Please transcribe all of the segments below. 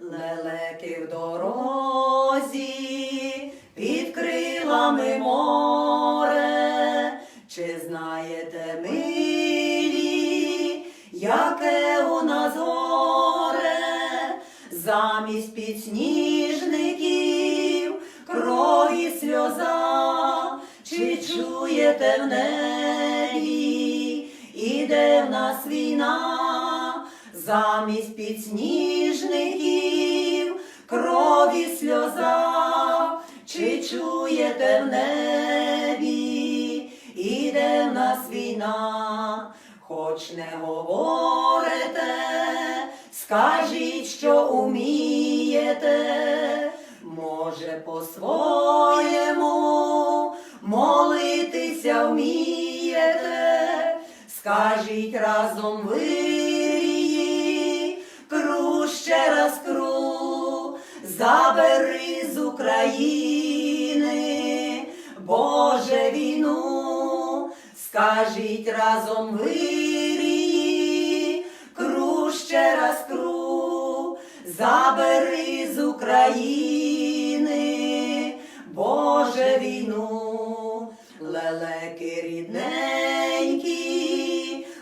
лелеки в дорозі, під крилами море, чи знаєте милі, яке у нас горе, замість підсніжників, кров і сльоза, чи чуєте в небі, іде в нас війна, замість підсніжників, кров і сльоза, чи чуєте в небі, іде в нас війна, хоч не говорите, скажіть, що умієте, може по-своєму молитися вмієте, скажіть разом кру ще раз кру, забери з України, Боже війну, скажіть разом вирії, кру ще раз кру, забери з України, Боже війну, лелеки рідненькі,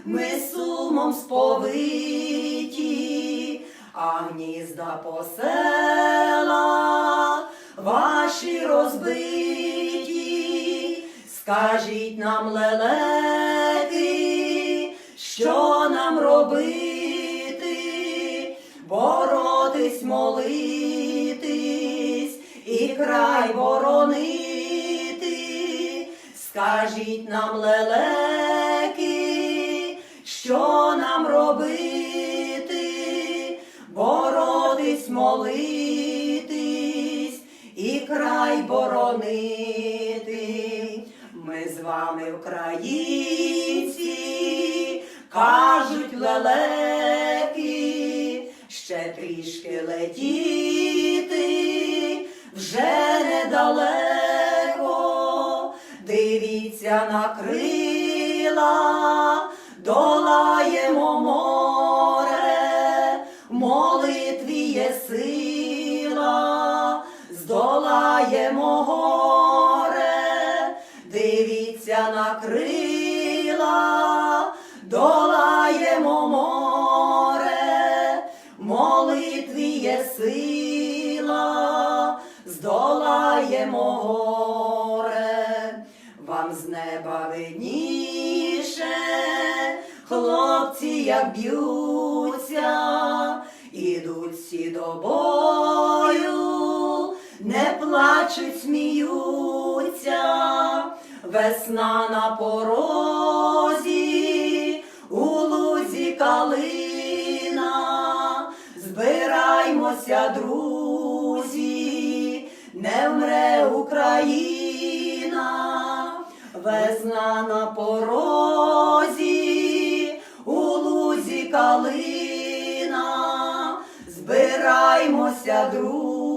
ми сумом сповиті, а гнізда по селах ваші розбиті, скажіть нам, лелеки, що нам робити, боротись, молитись і край боронити, скажіть нам, лелеки, що нам робити, боротись, молитись і край боронити. Ми з вами, українці, кажуть лелеки, ще трішки летіти, вже недалеко, дивіться на крила, долаємо сила, здолаємо горе, дивіться на крила, долаємо море, молитві є сила, здолаємо горе, вам з неба видніше, хлопці, як б'ються, всі до бою, не плачуть, сміються, весна на порозі, у лузі калина, збираймося, друзі, не вмре Україна, весна на порозі, у лузі калина, se.